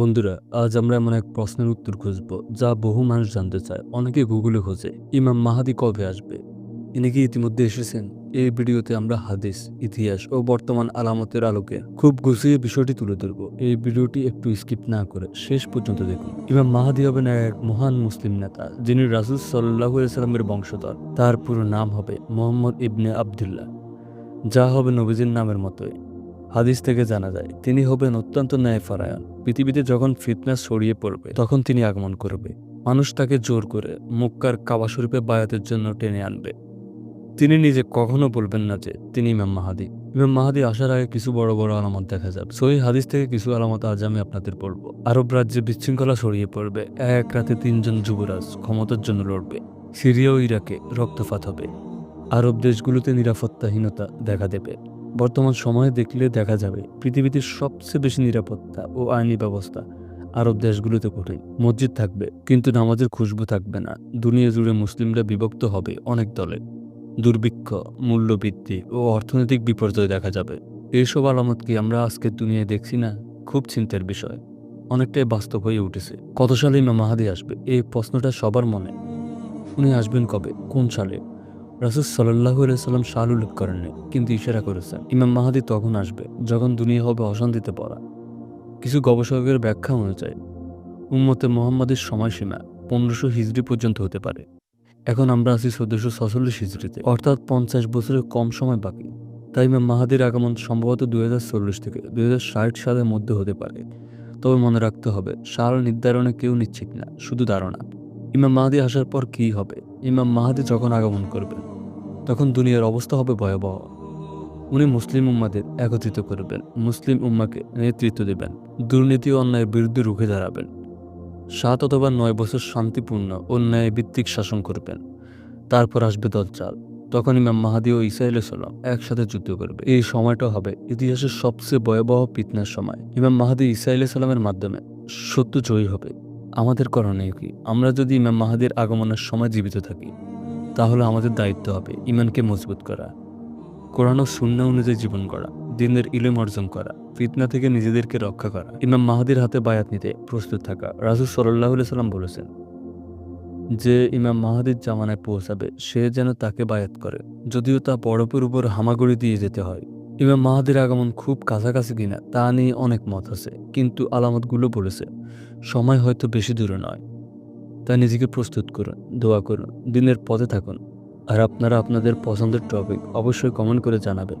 বন্ধুরা, আজ আমরা এমন এক প্রশ্নের উত্তর খুঁজব যা বহু মানুষ জানতে চায়, অনেকে গুগলে খোঁজে। ইমাম মাহাদি কবে আসবে? ইনি কি ইতিমধ্যে এসেছেন? এই ভিডিওতে আমরা হাদিস, ইতিহাস ও বর্তমান আলামতের আলোকে খুব গুছিয়ে বিষয়টি তুলে ধরব। এই ভিডিওটি একটু স্কিপ না করে শেষ পর্যন্ত দেখুন। ইমাম মাহাদি হবেন এক মহান মুসলিম নেতা, যিনি রাসুল সাল্লাহ সাল্লামের বংশধর। তার পুরো নাম হবে মোহাম্মদ ইবনে আবদুল্লাহ, যা হবে নবীজির নামের মতোই। হাদিস থেকে জানা যায়, তিনি হবেন অত্যন্ত ন্যায়পরায়ণ। পৃথিবীতে যখন ফিটনেস ছড়িয়ে পড়বে, তখন তিনি আগমন করবে। মানুষ তাকে জোর করে মুক্কার কাবা শরীফে বায়াতের জন্য টেনে আনবে। তিনি নিজে কখনো বলবেন না যে, তিনি ইমাম মাহাদি। ইমাম মাহাদি আসার আগে কিছু বড় বড় আলামত দেখা যাবে। সই হাদিস থেকে কিছু আলামত আজ আমি আপনাদের বলব। আরব রাজ্যে বিশৃঙ্খলা ছড়িয়ে পড়বে। এক রাতে তিনজন যুবরাজ ক্ষমতার জন্য লড়বে। সিরিয়া ও ইরাকে রক্তপাত হবে। আরব দেশগুলোতে নিরাপত্তাহীনতা দেখা দেবে। বর্তমান সময়ে দেখলে দেখা যাবে পৃথিবীতে সবচেয়ে বেশি নিরাপত্তা ও আইনি ব্যবস্থা আরব দেশগুলোতে কঠিন। মসজিদ থাকবে, কিন্তু নামাজের খুশবু থাকবে না। দুনিয়া জুড়ে মুসলিমরা বিভক্ত হবে অনেক দলে। দুর্ভিক্ষ, মূল্যবৃদ্ধি ও অর্থনৈতিক বিপর্যয় দেখা যাবে। এইসব আলামত কি আমরা আজকের দুনিয়ায় দেখছি না? খুব চিন্তার বিষয়। অনেকটাই বাস্তব হয়ে উঠেছে। কত সালে ইমাম মাহাদি আসবে? এই প্রশ্নটা সবার মনে। উনি আসবেন কবে? কোন সালে? রাসুল সাল্লাহ সাল্লাম সাল উল্লেখ করেননি কিন্তু ইশারা করেছেন, ইমাম মাহাদি তখন আসবে, যখন দুনিয়া হবে অশান্তিতে পড়া কিছু গবেষকের ব্যাখ্যা অনুযায়ী, উম্মতে মোহাম্মদের সময়সীমা পনেরোশো হিজড়ি পর্যন্ত হতে পারে। এখন আমরা আছি চোদ্দশো ছচল্লিশ হিজড়িতে, অর্থাৎ পঞ্চাশ বছরের কম সময় বাকি। তাই ইমাম মাহাদির আগমন সম্ভবত দুই হাজার চল্লিশ থেকে দুই হাজার ষাট সালের মধ্যে হতে পারে। তবে মনে রাখতে হবে সাল নির্ধারণে কেউ নিশ্চিত না, শুধু ধারণা। ইমাম মাহাদি আসার পর কি হবে? ইমাম মাহাদি যখন আগমন করবেন, তখন দুনিয়ার অবস্থা হবে ভয়াবহ। উনি মুসলিম উম্মাদের একত্রিত করবেন, মুসলিম উম্মাকে নেতৃত্ব দেবেন, দুর্নীতি ও অন্যায়ের বিরুদ্ধে রুখে দাঁড়াবেন। সাত অথবা নয় বছর শান্তিপূর্ণ ও ন্যায়ভিত্তিক শাসন করবেন। তারপর আসবে দজ্জাল। তখন ইমাম মাহাদি ও ইসা সাল্লাম একসাথে যুদ্ধ করবে। এই সময়টা হবে ইতিহাসের সবচেয়ে ভয়াবহ পিতনার সময়। ইমাম মাহাদি ইসা সাল্লামের মাধ্যমে সত্য জয়ী হবে। আমাদের করণীয় কি? আমরা যদি ইমাম মাহাদির আগমনের সময় জীবিত থাকি, তাহলে আমাদের দায়িত্ব হবে ইমানকে মজবুত করা, কোরআন ও শূন্য অনুযায়ী জীবন করা, দিনের ইলম অর্জন করা, ফিতনা থেকে নিজেদেরকে রক্ষা করা। ইমাম মাহাদির হাতে বায়াত নিতে প্রস্তুত থাকা। রাজুল সাল্লাহ সাল্লাম বলেছেন, যে ইমাম মাহাদির জামানায় পৌঁছাবে, সে যেন তাকে বায়াত করে। যদিও তা বরফের উপর হামাগুড়ি দিয়ে যেতে হয় ইমাম মাহাদির আগমন খুব কাছাকাছি কিনা তা নিয়ে অনেক মত আছে, কিন্তু আলামতগুলো বলেছে, সময় হয়তো বেশি দূরে নয়। তা নিজেকে প্রস্তুত করুন, দোয়া করুন, দিনের পথে থাকুন। আর আপনারা আপনাদের পছন্দের টপিক অবশ্যই কমেন্ট করে জানাবেন।